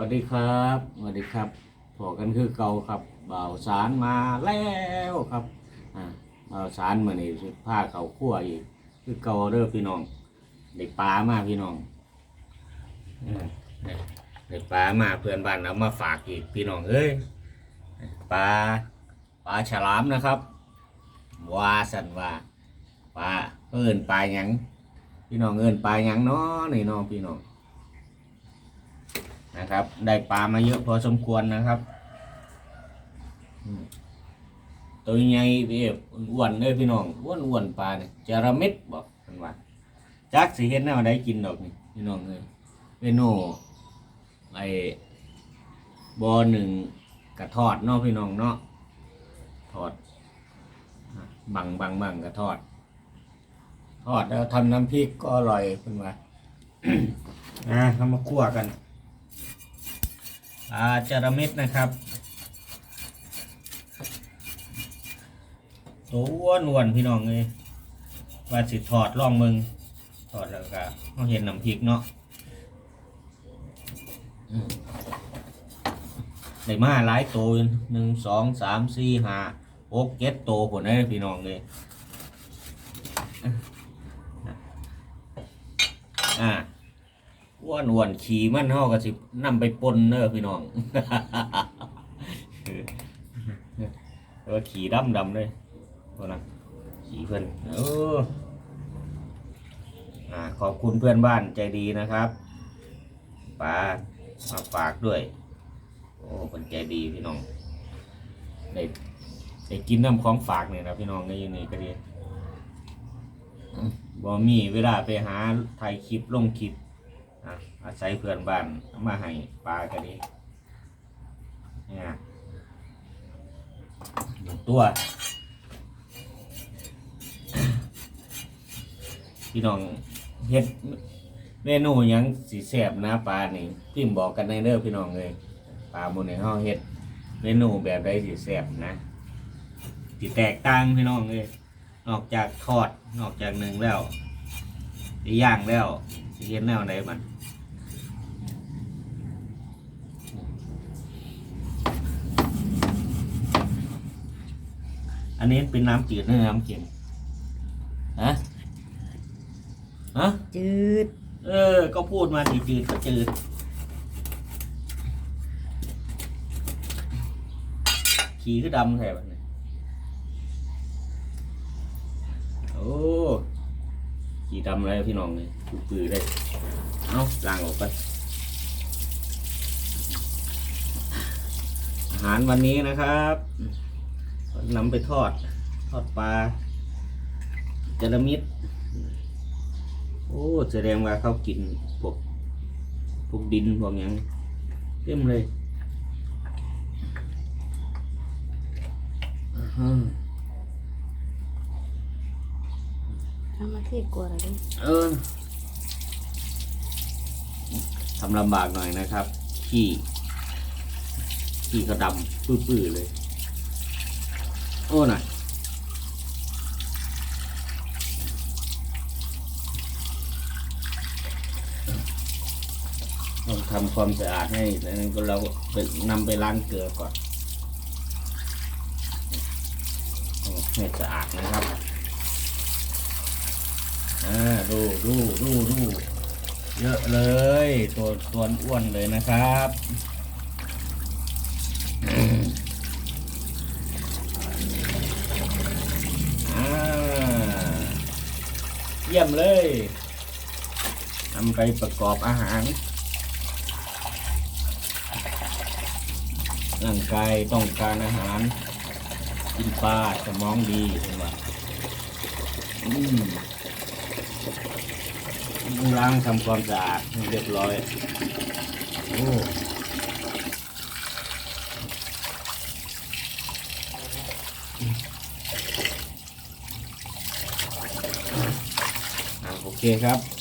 วัสดีครับสวัสดีครับพอกันคือเก่าครับบ่าวสารมาแล้วครับอ่าบ่าวสารมานี่สุดผ้าเขาขั้วอีกคือเก่าเด้อพี่น้องได้ปลามาพี่น้องอืมได้ปลามาเพื่อนบ้านเอามาฝากอีกพี่น้องเอ้ยปลาปลาฉลามนะครับว่าสันว่าปลาเอิ้นปลาหยังพี่น้องเอิ้นปลาหยังเนาะนี่น้องพี่น้อง นะครับ ได้ปลามาเยอะพอสมควรนะครับ ตัวใหญ่พี่อ้วนเลยพี่น้องอ้วนอ้วนๆปลาเนี่ยจระเม็ดบอกกันว่าจักสิเห็นแนวได้กินดอกนี่พี่น้องเลยเมนูไอ้บอหนึ่งกระทอดเนาะพี่น้องเนาะทอดบังบังบังกระทอด ทอดแล้วทำน้ำพริกก็อร่อยเป็นว่าอ่าทำมาคั่วกัน ปลาจระเม็ดนะครับ ตัวอ้วนอ้วนพี่น้องเลยว่าสิถอดล่องมึงถอดแล้วก็เขาเห็นน้ำพริกเนาะอืมได้มาหลายตัวหนึ่งสองสามสี่ห้าหกเจ็ดตัวผลได้พี่น้องเลยอ่า อ้วนอ้วนขี่มันเฮาก็สินำไปปนเด้อพี่น้องเออขี่ดำดำเลยพวกนั้นขี่เพื่อนเอออ่าขอบคุณเพื่อนบ้านใจดีนะครับปลามาฝากด้วย โอ้คนใจดีพี่น้องได้ได้กินน้ำของฝากเนี่ยนะพี่น้องในยังนี่ก็ดีอืมบ่มีเวลาไปหาถ่ายคลิปลงคลิป อะอาศัยเพื่อนบ้านมาให้ปลากันดีเนี่ยหนึ่งตัว พี่น้องเฮ็ดเมนูยังสีแสบนะปลานี่พิมบอกกันในเด้อพี่น้องเลยปลาบนในห้องเฮ็ดเมนูแบบใดสีแสบนะที่แตกต่างพี่น้องเลยนอกจากทอดนอกจากหนึ่งแล้วสิย่างแล้วสิเฮ็ดแนวไหนมัน นนี้เป็นน้ำจืดหรือน้ำเค็มฮะฮะจืด เออ ก็พูดมาจืดจืดก็จืด ขี่คือดำแท้แบบนี้โอ้ขี่ดำอะไรพี่น้องเลยปื้อๆเลยเอาล้างออกไป อาหารวันนี้นะครับ นำไปทอด ทอดปลาจระมิดโอ้แสดงว่าเขากินพวกพวกดินพวกหยังเต็มเลยอื้อหือทำมาที่กลัวอะไรดิเออทำลำบากหน่อยนะครับ ขี้ ขี้เขาดำปื้อๆเลย โอ้น่ะต้องทำความสะอาดให้แล้วก็เราไปนำไปล้างเกลือก่อนให้สะอาดนะครับอ่าดูดูดูดูเยอะเลย ตัวตัวอ้วนเลยนะครับอืมอ่าเยี่ยมเลยทำไปประกอบอาหารร่างกายต้องการอาหาร กินปลาสมองดีเห็นไหมล้างทำความสะอาดเรียบร้อยโอ้อ่าโอ เคครับ